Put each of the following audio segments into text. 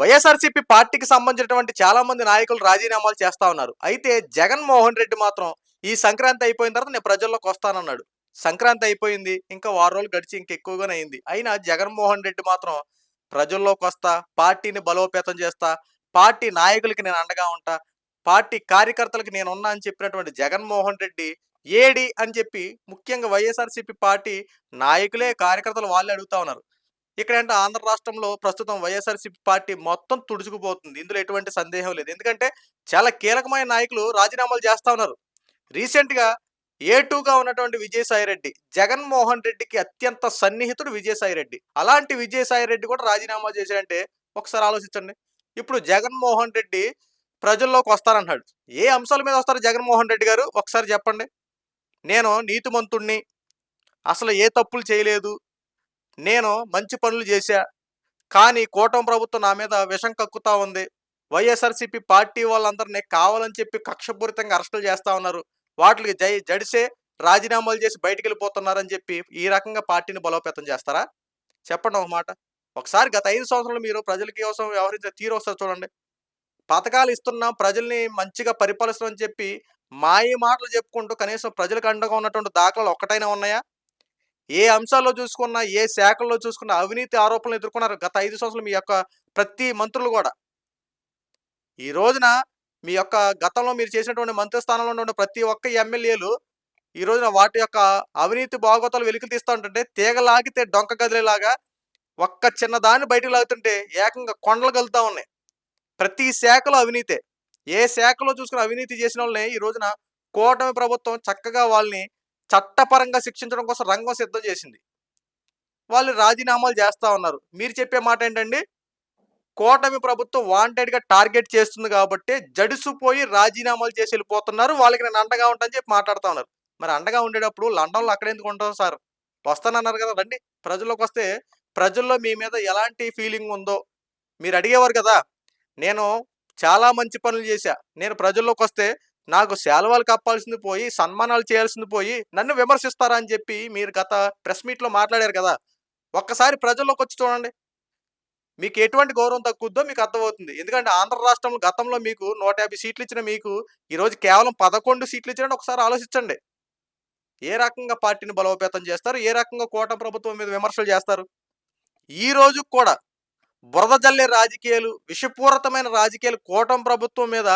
వైఎస్ఆర్సీపీ పార్టీకి సంబంధించినటువంటి చాలా మంది నాయకులు రాజీనామాలు చేస్తా ఉన్నారు. అయితే జగన్మోహన్ రెడ్డి మాత్రం ఈ సంక్రాంతి అయిపోయిన తర్వాత నేను ప్రజల్లోకి వస్తానన్నాడు. సంక్రాంతి అయిపోయింది ఇంకా వారం రోజులు గడిచి ఇంకెక్కువగానే అయింది. అయినా జగన్మోహన్ రెడ్డి మాత్రం ప్రజల్లోకి వస్తా పార్టీని బలోపేతం చేస్తా పార్టీ నాయకులకి నేను అండగా ఉంటా పార్టీ కార్యకర్తలకు నేను ఉన్నా అని చెప్పినటువంటి జగన్మోహన్ రెడ్డి ఏడి అని చెప్పి ముఖ్యంగా వైఎస్ఆర్సీపీ పార్టీ నాయకులే కార్యకర్తలు వాళ్ళే అడుగుతా ఉన్నారు. ఇక్కడ అంటే ఆంధ్ర రాష్ట్రంలో ప్రస్తుతం వైఎస్ఆర్సీపీ పార్టీ మొత్తం తుడుచుకుపోతుంది. ఇందులో ఎటువంటి సందేహం లేదు. ఎందుకంటే చాలా కీలకమైన నాయకులు రాజీనామాలు చేస్తా ఉన్నారు. రీసెంట్గా ఏ టూగా ఉన్నటువంటి విజయసాయి రెడ్డి జగన్మోహన్ రెడ్డికి అత్యంత సన్నిహితుడు విజయసాయి రెడ్డి అలాంటి విజయసాయి రెడ్డి కూడా రాజీనామా చేశాడంటే ఒకసారి ఆలోచించండి. ఇప్పుడు జగన్మోహన్ రెడ్డి ప్రజల్లోకి వస్తారన్నాడు. ఏ అంశాల మీద వస్తారు జగన్మోహన్ రెడ్డి గారు? ఒకసారి చెప్పండి. నేను నీతిమంతుణ్ణి. అసలు ఏ తప్పులు చేయలేదు. నేను మంచి పనులు చేశా. కానీ కూటమి ప్రభుత్వం నా మీద విషం కక్కుతా ఉంది. వైఎస్ఆర్సీపీ పార్టీ వాళ్ళందరినీ కావాలని చెప్పి కక్షపూరితంగా అరెస్టులు చేస్తా ఉన్నారు. వాటికి జై జడిసే రాజీనామాలు చేసి బయటికి వెళ్ళిపోతున్నారని చెప్పి ఈ రకంగా పార్టీని బలోపేతం చేస్తారా? చెప్పండి ఒక మాట. ఒకసారి గత ఐదు సంవత్సరాలు మీరు ప్రజల కోసం వ్యవహరించే తీరు ఒకసారి చూడండి. పథకాలు ఇస్తున్నాం ప్రజల్ని మంచిగా పరిపాలిస్తామని చెప్పి మాయ మాటలు చెప్పుకుంటూ కనీసం ప్రజలకు అండగా ఉన్నటువంటి దాఖలాలు ఒక్కటైనా ఉన్నాయా? ఏ అంశాల్లో చూసుకున్నా ఏ శాఖల్లో చూసుకున్నా అవినీతి ఆరోపణలు ఎదుర్కొన్నారు గత ఐదు సంవత్సరాలు మీ యొక్క ప్రతి మంత్రులు కూడా. ఈ రోజున మీ యొక్క గతంలో మీరు చేసినటువంటి మంత్రి స్థానంలో ఉన్న ప్రతి ఒక్క ఎమ్మెల్యేలు ఈ రోజున వాటి యొక్క అవినీతి భాగోతాలు వెలికి తీస్తూ ఉంటుంటే తీగ లాగితే డొంక కదిలేలాగా ఒక్క చిన్నదాన్ని బయటకు లాగుతుంటే ఏకంగా కొండలు కలుతూ ఉన్నాయి. ప్రతి శాఖలో అవినీతే. ఏ శాఖలో చూసుకుని అవినీతి చేసిన వాళ్ళని ఈ రోజున కూటమి ప్రభుత్వం చక్కగా వాళ్ళని చట్టపరంగా శిక్షించడం కోసం రంగం సిద్ధం చేసింది. వాళ్ళు రాజీనామాలు చేస్తూ ఉన్నారు. మీరు చెప్పే మాట ఏంటండి? కూటమి ప్రభుత్వం వాంటెడ్గా టార్గెట్ చేస్తుంది కాబట్టి జడుసుపోయి రాజీనామాలు చేసి వెళ్ళిపోతున్నారు. వాళ్ళకి నేను అండగా ఉంటాను చెప్పి మాట్లాడుతూ ఉన్నారు. మరి అండగా ఉండేటప్పుడు లండన్లో అక్కడ ఎందుకు ఉంటాం సార్? వస్తానన్నారు కదా రండి. ప్రజల్లోకి వస్తే ప్రజల్లో మీ మీద ఎలాంటి ఫీలింగ్ ఉందో మీరు అడిగేవారు కదా. నేను చాలా మంచి పనులు చేశా. నేను ప్రజల్లోకి వస్తే నాకు శాలువాలు కప్పాల్సింది పోయి సన్మానాలు చేయాల్సింది పోయి నన్ను విమర్శిస్తారా అని చెప్పి మీరు గత ప్రెస్ మీట్లో మాట్లాడారు కదా ఒక్కసారి ప్రజల్లోకి వచ్చి చూడండి. మీకు ఎటువంటి గౌరవం తగ్గుద్దో మీకు అర్థమవుతుంది. ఎందుకంటే ఆంధ్ర రాష్ట్రంలో గతంలో మీకు నూట యాభై సీట్లు ఇచ్చిన మీకు ఈరోజు కేవలం పదకొండు సీట్లు ఇచ్చినట్టు ఒకసారి ఆలోచించండి. ఏ రకంగా పార్టీని బలోపేతం చేస్తారు? ఏ రకంగా కూటమి ప్రభుత్వం మీద విమర్శలు చేస్తారు? ఈ రోజు కూడా బురద జల్లే రాజకీయాలు విషపూరితమైన రాజకీయాలు కూటమి ప్రభుత్వం మీద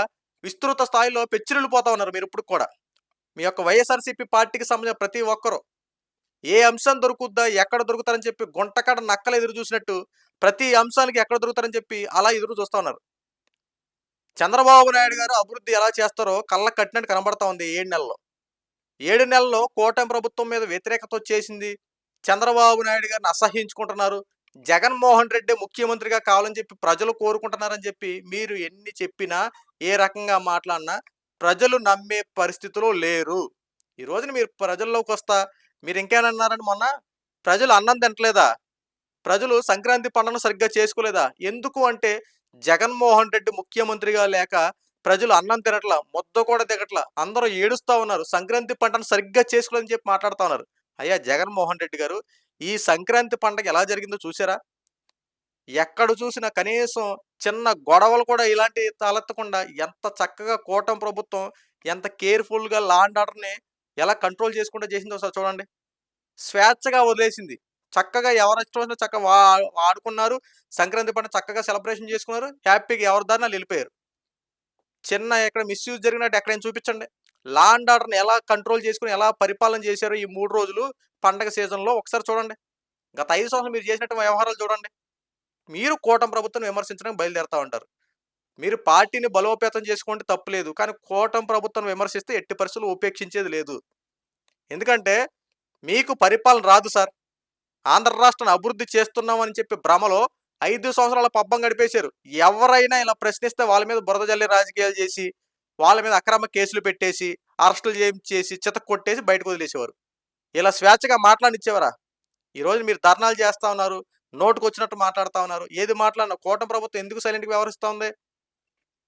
విస్తృత స్థాయిలో పెచ్చిరులు పోతా ఉన్నారు మీరు ఇప్పుడు కూడా. మీ యొక్క వైఎస్ఆర్సీపీ పార్టీకి సంబంధించిన ప్రతి ఒక్కరూ. ఏ అంశం దొరుకుద్దా ఎక్కడ దొరుకుతారని చెప్పి గుంటకడ నక్కలు ఎదురు చూసినట్టు ప్రతి అంశానికి ఎక్కడ దొరుకుతారని చెప్పి అలా ఎదురు చూస్తూ ఉన్నారు. చంద్రబాబు నాయుడు గారు అభివృద్ధి ఎలా చేస్తారో కళ్ళ కట్టినట్టు కనబడతా ఉంది ఏడు నెలల్లో. ఏడు నెలల్లో కూటమి ప్రభుత్వం మీద వ్యతిరేకత వచ్చేసింది. చంద్రబాబు నాయుడు గారిని అసహ్యించుకుంటున్నారు జగన్మోహన్ రెడ్డి ముఖ్యమంత్రిగా కావాలని చెప్పి ప్రజలు కోరుకుంటున్నారని చెప్పి మీరు ఎన్ని చెప్పినా ఏ రకంగా మాట్లాడినా ప్రజలు నమ్మే పరిస్థితిలో లేరు. ఈ రోజున మీరు ప్రజల్లోకి వస్తా మీరు ఇంకేమన్నారని మొన్న? ప్రజలు అన్నం తింటలేదా? ప్రజలు సంక్రాంతి పండుగను సరిగ్గా చేసుకోలేదా? ఎందుకు అంటే జగన్మోహన్ రెడ్డి ముఖ్యమంత్రిగా లేక ప్రజలు అన్నం తినట్ల ముద్ద కూడా దిగట్ల అందరూ ఏడుస్తా ఉన్నారు. సంక్రాంతి పంటను సరిగ్గా చేసుకోలేదని చెప్పి మాట్లాడుతూ ఉన్నారు. అయ్యా జగన్మోహన్ రెడ్డి గారు ఈ సంక్రాంతి పండగ ఎలా జరిగిందో చూసారా ఎక్కడ చూసినా కనీసం చిన్న గొడవలు కూడా ఇలాంటి తలెత్తకుండా ఎంత చక్కగా కూటమి ప్రభుత్వం ఎంత కేర్ఫుల్గా లా అండ్ ఆర్డర్ని ఎలా కంట్రోల్ చేసుకుంటూ చేసిందో సార్ చూడండి. స్వేచ్ఛగా వదిలేసింది. చక్కగా ఎవరు ఇష్టం వచ్చినా చక్కగా వా ఆడుకున్నారు. సంక్రాంతి పండుగ చక్కగా సెలబ్రేషన్ చేసుకున్నారు. హ్యాపీగా ఎవరి దారిని వెళ్ళిపోయారు. చిన్న ఎక్కడ మిస్యూజ్ జరిగినట్టు ఎక్కడైనా చూపించండి. లా అండ్ ఆర్డర్ని ఎలా కంట్రోల్ చేసుకుని ఎలా పరిపాలన చేశారో ఈ మూడు రోజులు పండగ సీజన్లో ఒకసారి చూడండి. గత ఐదు సంవత్సరాలు మీరు చేసినట్టు వ్యవహారాలు చూడండి. మీరు కూటమి ప్రభుత్వం విమర్శించడానికి బయలుదేరుతూ ఉంటారు. మీరు పార్టీని బలోపేతం చేసుకుంటే తప్పులేదు కానీ కూటమి ప్రభుత్వం విమర్శిస్తే ఎట్టి పరిస్థితులు ఉపేక్షించేది లేదు. ఎందుకంటే మీకు పరిపాలన రాదు సార్. ఆంధ్ర రాష్ట్రాన్ని అభివృద్ధి చేస్తున్నామని చెప్పి భ్రమలో ఐదు సంవత్సరాల పబ్బం గడిపేశారు. ఎవరైనా ఇలా ప్రశ్నిస్తే వాళ్ళ మీద బురద జల్లి రాజకీయాలు చేసి వాళ్ళ మీద అక్రమ కేసులు పెట్టేసి అరెస్టులు చేయించేసి చితక కొట్టేసి బయటకు వదిలేసేవారు. ఇలా స్వేచ్ఛగా మాట్లాడిచ్చేవారా ఈరోజు మీరు ధర్నాలు చేస్తా ఉన్నారు నోటుకు వచ్చినట్టు మాట్లాడుతా ఉన్నారు. ఏది మాట్లాడినా కూటమి ప్రభుత్వం ఎందుకు సైలెంట్గా వ్యవహరిస్తుంది?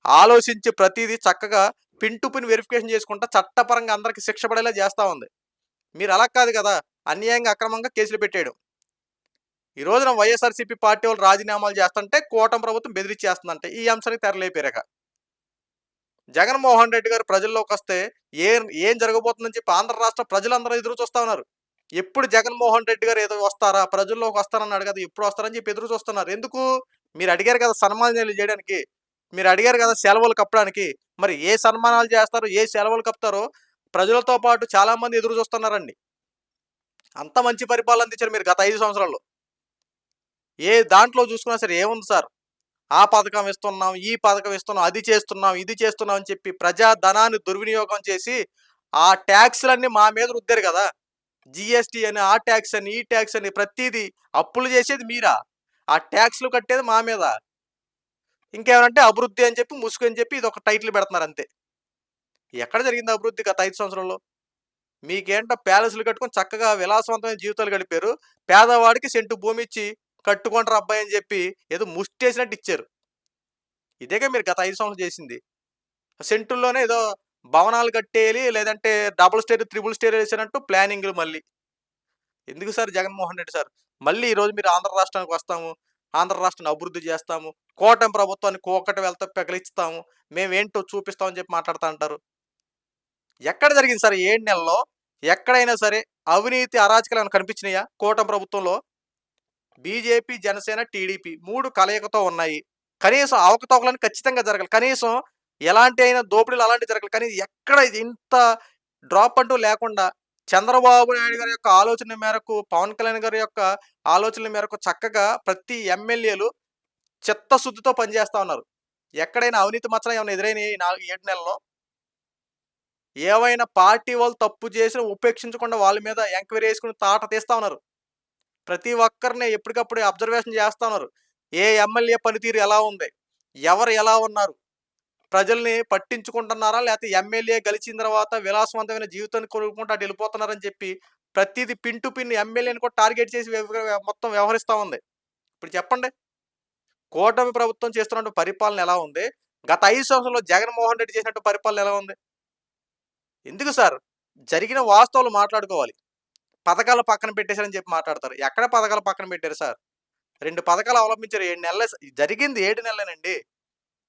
ఆలోచించి ప్రతిదీ చక్కగా పిన్ పిన్ వెరిఫికేషన్ చేసుకుంటా చట్టపరంగా అందరికీ శిక్ష పడేలా చేస్తూ ఉంది. మీరు అలా కాదు కదా అన్యాయంగా అక్రమంగా కేసులు పెట్టేయడం. ఈ రోజున వైఎస్ఆర్సీపీ పార్టీ వాళ్ళు రాజీనామాలు చేస్తుంటే కూటమి ప్రభుత్వం బెదిరించేస్తుందంటే ఈ అంశానికి తెరలేపారక జగన్మోహన్ రెడ్డి గారు ప్రజల్లోకి వస్తే ఏం ఏం జరగబోతుందని చెప్పి ఆంధ్ర రాష్ట్ర ప్రజలందరూ ఎదురు చూస్తా ఉన్నారు ఎప్పుడు జగన్మోహన్ రెడ్డి గారు ఏదో వస్తారా ప్రజల్లోకి వస్తారన్నాడు కదా ఎప్పుడు వస్తారని చెప్పి ఎదురు చూస్తున్నారు. ఎందుకు? మీరు అడిగారు కదా సన్మానాలు చేయడానికి. మీరు అడిగారు కదా సెలవులు కప్పడానికి. మరి ఏ సన్మానాలు చేస్తారో ఏ సెలవులు కప్తారో ప్రజలతో పాటు చాలామంది ఎదురు చూస్తున్నారండి. అంత మంచి పరిపాలన అందించారు మీరు గత ఐదు సంవత్సరాల్లో. ఏ దాంట్లో చూసుకున్నా సరే ఏముంది సార్? ఆ పథకం ఇస్తున్నాం ఈ పథకం ఇస్తున్నాం అది చేస్తున్నాం ఇది చేస్తున్నాం అని చెప్పి ప్రజా ధనాన్ని దుర్వినియోగం చేసి ఆ ట్యాక్స్లన్నీ మా మీద రుద్దారు కదా. జిఎస్టీ అని ఆ ట్యాక్స్ అని ఈ ట్యాక్స్ అని ప్రతిదీ అప్పులు చేసేది మీరా? ఆ ట్యాక్స్లు కట్టేది మా మీద. ఇంకేమంటే అభివృద్ధి అని చెప్పి ముసుగు అని చెప్పి ఇది ఒక టైటిల్ పెడుతున్నారు అంతే. ఎక్కడ జరిగింది అభివృద్ధి గత ఐదు సంవత్సరంలో మీకేంటో ప్యాలెస్లు కట్టుకొని చక్కగా విలాసవంతమైన జీవితాలు గడిపారు. పేదవాడికి సెంటు భూమి ఇచ్చి కట్టుకుంటారు అబ్బాయి అని చెప్పి ఏదో ముష్టేసినట్టు ఇచ్చారు. ఇదేగా మీరు గత ఐదు సంవత్సరం చేసింది. సెంటుల్లోనే ఏదో భవనాలు కట్టేయాలి లేదంటే డబుల్ స్టేర్ త్రిబుల్ స్టేర్ వేసినట్టు ప్లానింగ్లు మళ్ళీ. ఎందుకు సార్ జగన్మోహన్ రెడ్డి సార్? మళ్ళీ ఈరోజు మీరు ఆంధ్ర రాష్ట్రానికి వస్తాము ఆంధ్ర రాష్ట్రాన్ని అభివృద్ధి చేస్తాము కోటం ప్రభుత్వాన్ని కోకటి వెళ్తా పెగలిస్తాము మేమేంటో చూపిస్తామని చెప్పి మాట్లాడుతూ అంటారు. ఎక్కడ జరిగింది సార్ ఏడు నెలలో ఎక్కడైనా సరే అవినీతి అరాచకాలు ఏమైనా కనిపించినాయా కోటం ప్రభుత్వంలో? బీజేపీ జనసేన టీడీపీ మూడు కలయికతో ఉన్నాయి. కనీసం అవకతవకలని ఖచ్చితంగా జరగాలి. కనీసం ఎలాంటి అయినా దోపిడీలు అలాంటి జరగాలి. కానీ ఎక్కడ ఇది ఇంత డ్రాప్ అంటూ లేకుండా చంద్రబాబు నాయుడు గారి యొక్క ఆలోచన మేరకు పవన్ కళ్యాణ్ గారి యొక్క ఆలోచనల మేరకు చక్కగా ప్రతి ఎమ్మెల్యేలు చిత్తశుద్ధితో పనిచేస్తా ఉన్నారు. ఎక్కడైనా అవినీతి మచ్చలు ఏమైనా ఎదురైనాయి ఈ నాలుగు ఏడు నెలల్లో? ఏవైనా పార్టీ వాళ్ళు తప్పు చేసిన ఉపేక్షించకుండా వాళ్ళ మీద ఎంక్వైరీ వేసుకుని తాట తీస్తా ఉన్నారు. ప్రతి ఒక్కరిని ఎప్పటికప్పుడు అబ్జర్వేషన్ చేస్తున్నారు ఏ ఎమ్మెల్యే పనితీరు ఎలా ఉంది? ఎవరు ఎలా ఉన్నారు? ప్రజల్ని పట్టించుకుంటున్నారా? లేకపోతే ఎమ్మెల్యే గెలిచిన తర్వాత విలాసవంతమైన జీవితాన్ని కొనుక్కుంటూ అటు వెళ్ళిపోతున్నారని చెప్పి ప్రతిది పిన్ టు పిన్ ఎమ్మెల్యేని కూడా టార్గెట్ చేసి మొత్తం వ్యవహరిస్తూ ఉంది. ఇప్పుడు చెప్పండి. కూటమి ప్రభుత్వం చేస్తున్నట్టు పరిపాలన ఎలా ఉంది? గత ఐదు సంవత్సరంలో జగన్మోహన్ రెడ్డి చేసినట్టు పరిపాలన ఎలా ఉంది? ఎందుకు సార్? జరిగిన వాస్తవాలు మాట్లాడుకోవాలి. పథకాలు పక్కన పెట్టేశారని చెప్పి మాట్లాడతారు. ఎక్కడ పథకాలు పక్కన పెట్టారు సార్? రెండు పథకాలు అవలంబించారు. ఏడు నెలల జరిగింది ఏడు నెలలేనండి.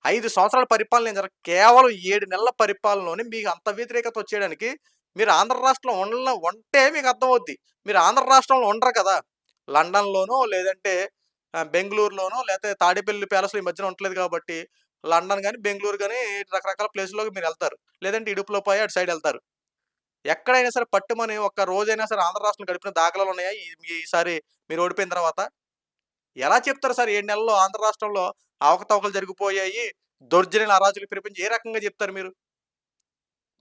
ఐదు సంవత్సరాల పరిపాలన జరగ కేవలం ఏడు నెలల పరిపాలనలోనే మీకు అంత వ్యతిరేకత వచ్చేయడానికి మీరు ఆంధ్ర రాష్ట్రంలో ఉండ ఉంటే మీకు అర్థమవుద్ది. మీరు ఆంధ్ర రాష్ట్రంలో ఉండరు కదా! లండన్లోనో లేదంటే బెంగళూరులోనో లేకపోతే తాడేపల్లి ప్యాలెస్లో ఈ మధ్యన ఉండలేదు కాబట్టి లండన్ కానీ బెంగళూరు కానీ రకరకాల ప్లేసుల్లోకి మీరు వెళ్తారు. లేదంటే ఇడుపులో పోయి అటు సైడ్ వెళ్తారు. ఎక్కడైనా సరే పట్టుమని ఒక్క రోజైనా సరే ఆంధ్ర రాష్ట్రం గడిపిన దాఖలాలు ఉన్నాయా? ఈసారి మీరు ఓడిపోయిన తర్వాత? ఎలా చెప్తారు సార్? ఏడు నెలల్లో ఆంధ్ర రాష్ట్రంలో అవకతవకలు జరిగిపోయాయి దౌర్జన్యాలు అరాజులు పిలిపించి ఏ రకంగా చెప్తారు మీరు?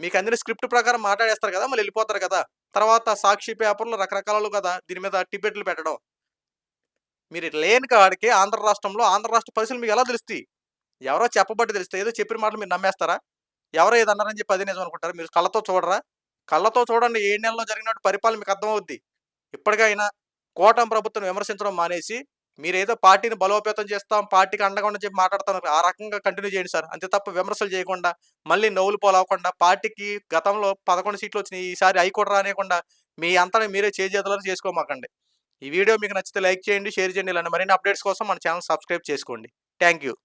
మీకు అందిన స్క్రిప్ట్ ప్రకారం మాట్లాడేస్తారు కదా మళ్ళీ వెళ్ళిపోతారు కదా. తర్వాత సాక్షి పేపర్లు రకరకాలు కదా దీని మీద టిబెట్లు పెట్టడం. మీరు లేని కాడికి ఆంధ్ర రాష్ట్రంలో ఆంధ్ర రాష్ట్ర పరిస్థితులు మీకు ఎలా తెలుస్తాయి? ఎవరో చెప్పబట్టి తెలుస్తాయి. ఏదో చెప్పిన మాటలు మీరు నమ్మేస్తారా? ఎవరో ఏదన్నారని అన్నారని చెప్పి అదే నిజం అనుకుంటారు? మీరు కళ్ళతో చూడరా? కళ్ళతో చూడండి ఏడు నెలలో జరిగినట్టు పరిపాలన మీకు అర్థమవుద్ది. ఇప్పటికైనా కూటమి ప్రభుత్వం విమర్శించడం మానేసి మీరేదో పార్టీని బలోపేతం చేస్తాం పార్టీకి అండగా ఉండని చెప్పి మాట్లాడతాను ఆ రకంగా కంటిన్యూ చేయండి సార్. అంతే తప్ప విమర్శలు చేయకుండా మళ్ళీ నవ్వులు పోలవకుండా పార్టీకి గతంలో పదకొండు సీట్లు వచ్చినాయి ఈసారి హైకోర్టు రానియకుండా మీ అంతా మీరే చేజేతలో చేసుకోమాకండి. ఈ వీడియో మీకు నచ్చితే లైక్ చేయండి షేర్ చేయండి ఇలాంటి మరిన్ని అప్డేట్స్ కోసం మన ఛానల్ సబ్స్క్రైబ్ చేసుకోండి. Thank you